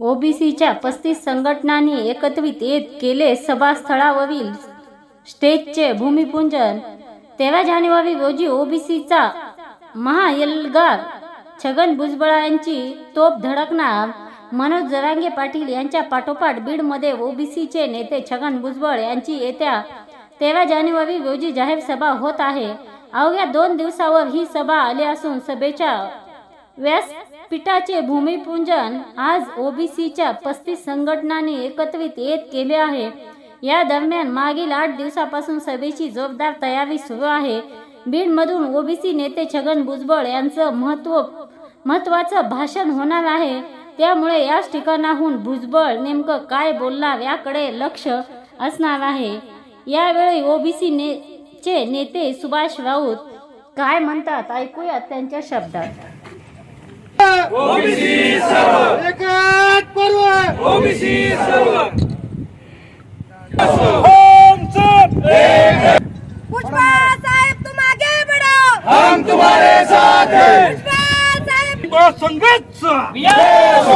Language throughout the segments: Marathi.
ओबीसीच्या पस्तीस संघटनांनी एकत्रित येत केले सभास्थळावरील स्टेजचे भूमिपूजन. तेरा जानेवारी रोजी ओबीसीचा महाएल्गार छगन भुजबळ यांची तोप धडकणार. मनोज जरांगे पाटील यांच्या पाठोपाठ बीडमध्ये ओबीसीचे नेते छगन भुजबळ यांची येत्या तेरा जानेवारी रोजी जाहीर सभा होत आहे. अवघ्या दोन दिवसावर ही सभा आली असून सभेच्या व्यास व्यासपीठाचे भूमिपूजन आज ओबीसीच्या पस्तीस संघटनांनी एकत्रित येत केले आहे. या दरम्यान मागील आठ दिवसापासून सभेची जोरदार तयारी सुरू आहे. बीडमधून ओबीसी नेते छगन भुजबळ यांचं महत्त्व महत्वाचं भाषण होणार आहे. त्यामुळे याच ठिकाणाहून भुजबळ नेमकं काय बोलणार याकडे लक्ष असणार आहे. यावेळी ओबीसी ने चे नेते सुभाष राऊत काय म्हणतात? ऐकूयात त्यांच्या शब्दात. ओबीसी सर्व एकच पर्व ओबीसी सर्व पुष्पा साहेब तुम आगे बढ़ो हम तुम्हारे साथ हैं पुष्पा साहेब. संघर्ष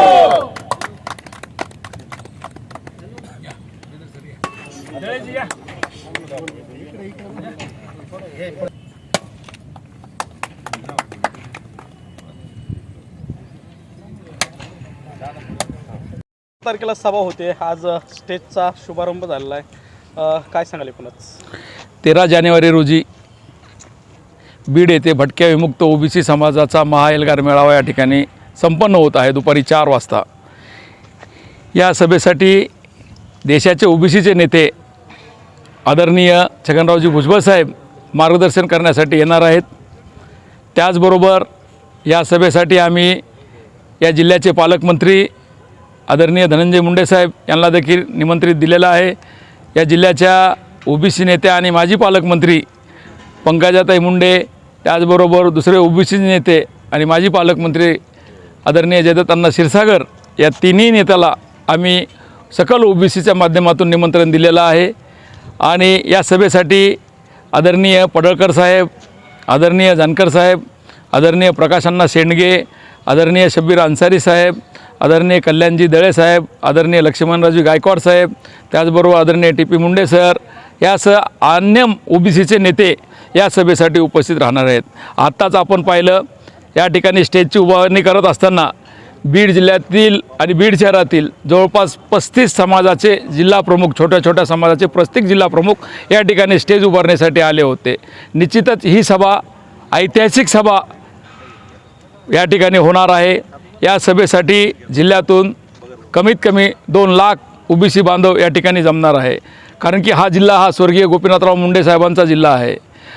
तारखेला सभा होते. आज स्टेजचा शुभारंभ झालेला आहे. काय सांगाल एकूणच? तेरा जानेवारी रोजी बीड येथे भटक्या विमुक्त ओबीसी समाजाचा महाएल्गार मेळावा या ठिकाणी संपन्न होत आहे दुपारी चार वाजता. या सभेसाठी देशाचे ओबीसीचे नेते आदरणीय छगनरावजी भुजबळ साहेब मार्गदर्शन करण्यासाठी येणार आहेत. त्याचबरोबर या सभेसाठी आम्ही या जिल्ह्याचे पालकमंत्री आदरणीय धनंजय मुंडे साहेब यांना देखील निमंत्रित दिलेलं आहे. या जिल्ह्याच्या ओबीसी नेत्या आणि माजी पालकमंत्री पंकजाताई मुंडे त्याचबरोबर दुसरे ओबीसी नेते आणि माजी पालकमंत्री आदरणीय जयदत्तांना क्षीरसागर या तिन्ही नेत्याला आम्ही सकल ओबीसीच्या माध्यमातून निमंत्रण दिलेलं आहे. आणि या सभेसाठी आदरणीय पडळकर साहेब आदरणीय जानकर साहेब आदरणीय प्रकाशांना शेंडगे आदरणीय शब्बीर अन्सारी साहेब आदरणीय कल्याणजी दळे साहेब आदरणीय लक्ष्मणराजू गायकवाड साहेब त्याचबरोबर आदरणीय टी पी मुंडे सर यासह अन्य ओबीसीचे नेते या सभेसाठी उपस्थित राहणार आहेत. आत्ताच आपण पाहिलं या ठिकाणी स्टेजची उभारणी करत असताना बीड जिल्ह्यातील आणि बीड शहरातील जवळपास पस्तीस समाजाचे जिल्हा प्रमुख छोट्या छोट्या समाजाचे प्रत्येक जिल्हा प्रमुख या ठिकाणी स्टेज उभारण्यासाठी आले होते. निश्चितच ही सभा ऐतिहासिक सभा या ठिकाणी होणार आहे. या सभेसाठी जिल्ह्यातून कमीत कमी दोन लाख ओबीसी बांधव या ठिकाणी जमणार आहे. कारण की हा जिल्हा हा स्वर्गीय गोपीनाथराव मुंडे साहेबांचा जिल्हा आहे.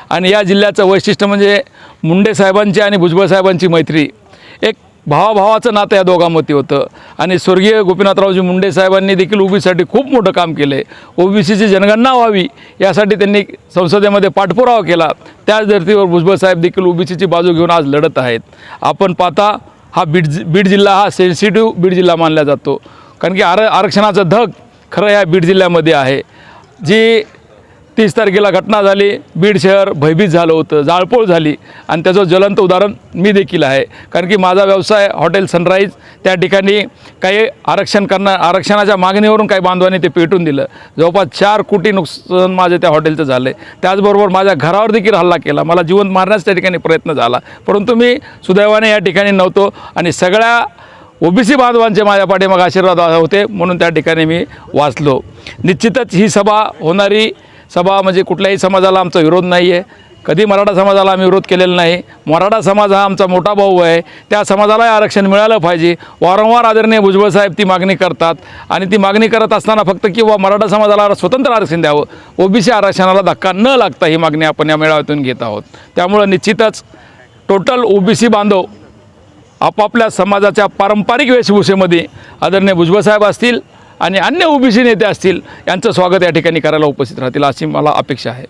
आणि या जिल्ह्याचं वैशिष्ट्य म्हणजे मुंडे साहेबांची आणि भुजबळ साहेबांची मैत्री. एक भावाभावाचं नातं या दोघांमध्ये होतं. आणि स्वर्गीय गोपीनाथरावजी मुंडे साहेबांनी देखील ओबीसीसाठी खूप मोठं काम केलं आहे ओबीसीची जनगणना व्हावी यासाठी त्यांनी संसदेमध्ये पाठपुरावा केला. त्याच धर्तीवर भुजबळ साहेब देखील ओबीसीची बाजू घेऊन आज लढत आहेत. आपण पाहता हा बीड जि- बीड जिल्हा हा सेन्सिटिव्ह बीड जिल्हा मानला जातो. कारण की आर आरक्षणाचं धग खरं या बीड जिल्ह्यामध्ये आहे. जी तीस तारखेला घटना झाली बीड शहर भयभीत झालं होतं जाळपोळ झाली आणि त्याचं ज्वलंत उदाहरण मी देखील आहे. कारण की माझा व्यवसाय हॉटेल सनराईज त्या ठिकाणी काही आरक्षण करणार आरक्षणाच्या मागणीवरून काही बांधवांनी ते पेटून दिलं. जवळपास चार कोटी नुकसान माझं त्या हॉटेलचं झालं आहे त्याचबरोबर माझ्या घरावर देखील हल्ला केला. मला जिवंत मारण्याचा त्या ठिकाणी प्रयत्न झाला. परंतु मी सुदैवाने या ठिकाणी नव्हतो आणि सगळ्या ओबीसी बांधवांचे माझ्या पाठीमाग आशीर्वाद होते म्हणून त्या ठिकाणी मी वाचलो. निश्चितच ही सभा होणारी सभा म्हणजे कुठल्याही समाजाला आमचा विरोध नाही आहे कधी मराठा समाजाला आम्ही विरोध केलेला नाही. मराठा समाज हा आमचा मोठा भाऊ आहे. त्या समाजालाही आरक्षण मिळालं पाहिजे. वारंवार आदरणीय भुजबळ साहेब ती मागणी करतात आणि ती मागणी करत असताना फक्त किंवा मराठा समाजाला स्वतंत्र आरक्षण द्यावं. ओबीसी आरक्षणाला धक्का न लागता ही मागणी आपण या मेळाव्यातून घेत आहोत. त्यामुळं निश्चितच टोटल ओबीसी बांधव आपापल्या समाजाच्या पारंपरिक वेशभूषेमध्ये आदरणीय भुजबळ साहेब असतील आणि अन्य ओबीसी नेते असतील यांचं स्वागत या ठिकाणी करायला उपस्थित राहतील अशी मला अपेक्षा आहे.